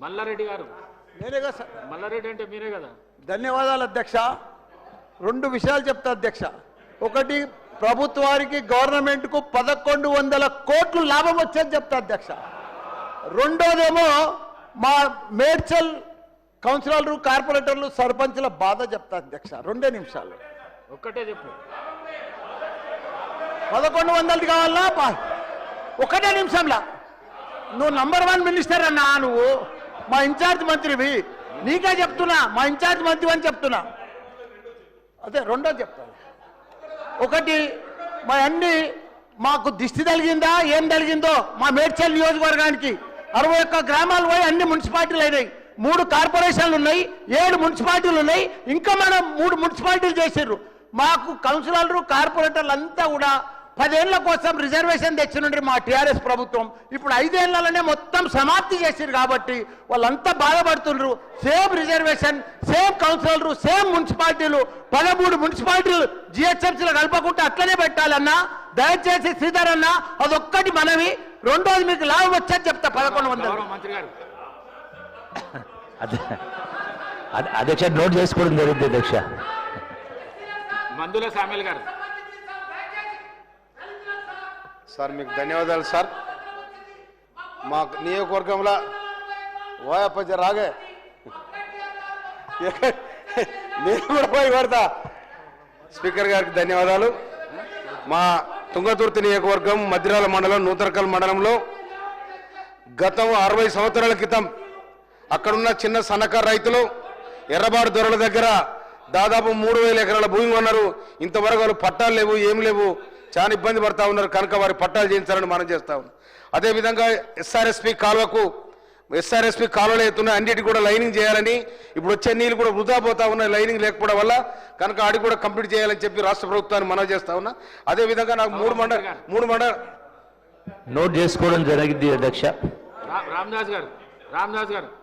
మల్లారెడ్డి గారు. నేనేగా సార్. మల్లారెడ్డి అంటే మీరే కదా. ధన్యవాదాలు అధ్యక్ష. రెండు విషయాలు చెప్తా అధ్యక్ష. ఒకటి ప్రభుత్వానికి గవర్నమెంట్కు పదకొండు వందల కోట్లు లాభం వచ్చేది చెప్తా అధ్యక్ష. రెండోదేమో మా మేడ్చల్ కౌన్సిలర్లు కార్పొరేటర్లు సర్పంచ్ల బాధ చెప్తా అధ్యక్ష. రెండే నిమిషాలు. ఒక్కటే చెప్పు. పదకొండు వందలది కావాలా? ఒకటే నిమిషంలా. నువ్వు నంబర్ వన్ మినిస్టర్ అన్నా నువ్వు. మా ఇన్ఛార్జ్ మంత్రివి. నీకే చెప్తున్నా మా ఇన్ఛార్జ్ మంత్రి అని చెప్తున్నా. అదే రెండో చెప్తాను ఒకటి మా అన్ని మాకు దిష్టి తగిలిందా ఏం తగిలిందో మా మేడ్చల్ నియోజకవర్గానికి. అరవై ఒక్క గ్రామాలు పోయి అన్ని మున్సిపాలిటీలు అయినాయి. మూడు కార్పొరేషన్లు ఉన్నాయి ఏడు మున్సిపాలిటీలు ఉన్నాయి. ఇంకా మనం మూడు మున్సిపాలిటీలు చేసిర్రు. మాకు కౌన్సిలర్లు కార్పొరేటర్లు అంతా కూడా పదేళ్ళ కోసం రిజర్వేషన్ తెచ్చినుండ్రి మా టీఆర్ఎస్ ప్రభుత్వం ఇప్పుడు ఐదేళ్ళలోనే మొత్తం సమాప్తి చేసిరు కాబట్టి వాళ్ళంతా బాధపడుతుండ్రు. సేమ్ రిజర్వేషన్ సేమ్ కౌన్సిలర్లు సేమ్ మున్సిపాలిటీలు పదమూడు మున్సిపాలిటీలు జిహెచ్ఎంసీలో కలపకుండా అట్లనే పెట్టాలన్నా దయచేసి శ్రీధర్ అన్న అదొక్కటి మనవి. రెండోది మీకు లాభం వచ్చేది చెప్తా పదకొండు వందలు. మంత్రి గారు. అధ్యక్ష నోట్ చేసుకోవడం జరిగింది అధ్యక్ష. మందుల సామ్యుల్ గారు. సార్ మీకు ధన్యవాదాలు సార్. మా నియోజకవర్గంలో ఓయప్ప రాగే. నేను కూడా పోయి పడతా స్పీకర్ గారికి ధన్యవాదాలు. మా తుంగతుర్తి నియోజకవర్గం మధ్యరాల మండలం నూతరకల్ మండలంలో గతం అరవై సంవత్సరాల క్రితం అక్కడున్న చిన్న సన్నకారు రైతులు ఎర్రబాడు దొరల దగ్గర దాదాపు మూడు వేల ఎకరాల భూమి ఉన్నారు ఇంతవరకు వాళ్ళు పట్టాలు లేవు ఏం లేవు. చాలా ఇబ్బంది పడతా ఉన్నారు. కనుక వారి పట్టాలు చేయించాలని మనం చేస్తా ఉన్నాం. అదేవిధంగా ఎస్ఆర్ఎస్పి కాలువకు ఎస్ఆర్ఎస్పి కాలువలు అవుతున్నాయి అన్నిటి కూడా లైనింగ్ చేయాలని ఇప్పుడు వచ్చే నీళ్ళు కూడా వృధా పోతా ఉన్నాయి లైనింగ్ లేకపోవడం వల్ల కనుక ఆడి కూడా కంప్లీట్ చేయాలని చెప్పి రాష్ట్ర ప్రభుత్వాన్ని మనం చేస్తా ఉన్నా. అదేవిధంగా నాకు మూడు మండల మూడు మండల నోట్ చేసుకోవడం జరిగింది అధ్యక్ష. రామదాస్ గారు రామదాస్ గారు.